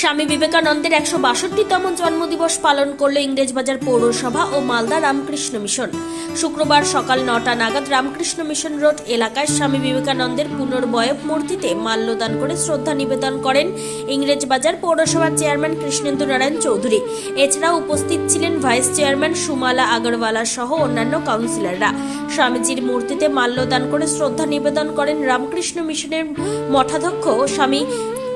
স্বামী বিবেকানন্দের একশো বাষট্টিতম জন্মদিবস পালন করল ইংরেজবাজার পৌরসভা ও মালদা রামকৃষ্ণ মিশন। শুক্রবার সকাল নটা নাগাদ রামকৃষ্ণ মিশন রোড এলাকায় স্বামী বিবেকানন্দের পুনর্বয়ব মূর্তিতে মাল্যদান করে শ্রদ্ধা নিবেদন করেন ইংরেজবাজার পৌরসভার চেয়ারম্যান কৃষ্ণেন্দু নারায়ণ চৌধুরী। এছাড়াও উপস্থিত ছিলেন ভাইস চেয়ারম্যান সুমালা আগরওয়ালা সহ অন্যান্য কাউন্সিলররা। স্বামীজির মূর্তিতে মাল্যদান করে শ্রদ্ধা নিবেদন করেন রামকৃষ্ণ মিশনের মঠাধ্যক্ষ স্বামী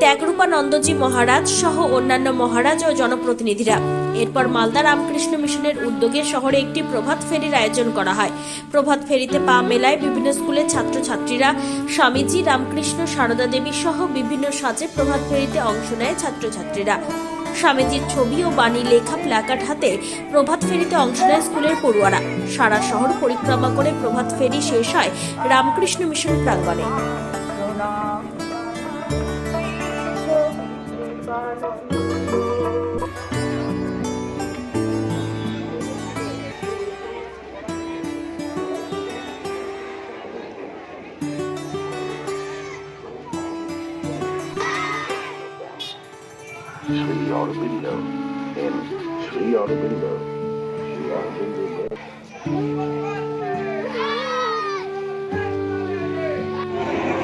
ত্যাগরূপানন্দজি মহারাজ সহ অন্যান্য মহারাজ ও জনপ্রতিনিধিরা। এরপর মালদা রামকৃষ্ণ মিশনের উদ্যোগে শহরে একটি প্রভাত ফেরির আয়োজন করা হয়। প্রভাত ফেরিতে পা মেলায় বিভিন্ন স্কুলের ছাত্রছাত্রীরা, স্বামীজি রামকৃষ্ণ, সারদা দেবী সহ বিভিন্ন সাজে প্রভাত ফেরিতে অংশ নেয় ছাত্রছাত্রীরা। স্বামীজির ছবি ও বাণী, লেখা, প্ল্যাকার্ড হাতে প্রভাত ফেরিতে অংশ নেয় স্কুলের পড়ুয়ারা। সারা শহর পরিক্রমা করে প্রভাত ফেরি শেষ হয় রামকৃষ্ণ মিশন প্রাঙ্গণে।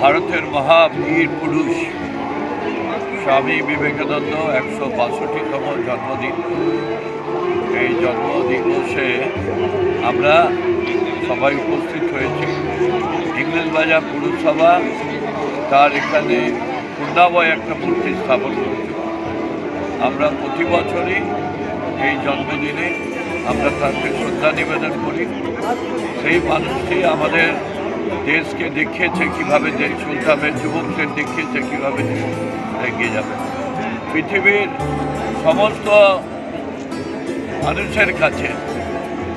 ভারতের মহাবীর পুরুষ, স্বামী বিবেকানন্দ একশো বাষট্টিতম জন্মদিন। এই জন্মদিবসে আমরা সবাই উপস্থিত হয়েছি। ইংরেজবাজার পুরসভা, তার এখানে পূর্ণাবয় একটা মূর্তি স্থাপন করেছে। আমরা প্রতি বছরই এই জন্মদিনে আমরা তাকে শ্রদ্ধা নিবেদন করি। সেই মানুষটি আমাদের দেশকে দেখিয়েছে কীভাবে দেশ চলতে হবে যুবকদের দেখিয়েছে কীভাবে এগিয়ে যাবে। পৃথিবীর সমস্ত মানুষের কাছে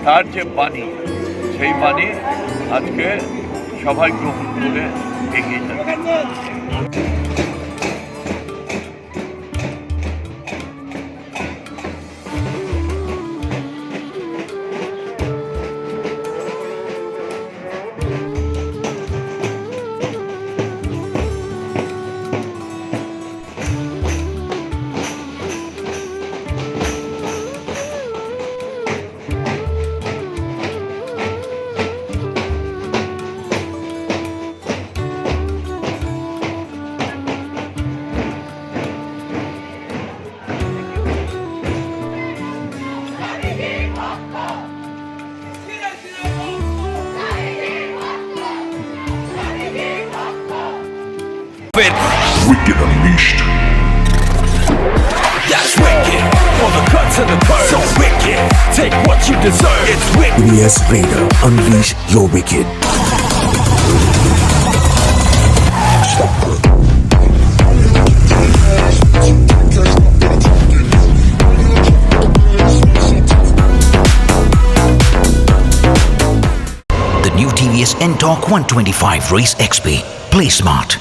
তার যে বাণী, সেই বাণী আজকে সবাই গ্রহণ করে এগিয়ে যাবে। Wicked Unleashed. That's wicked. For the cuts and the curves. So wicked. Take what you deserve. It's wicked. BS Raider, unleash your wicked. is NTORQ 125 Race XP. Play smart.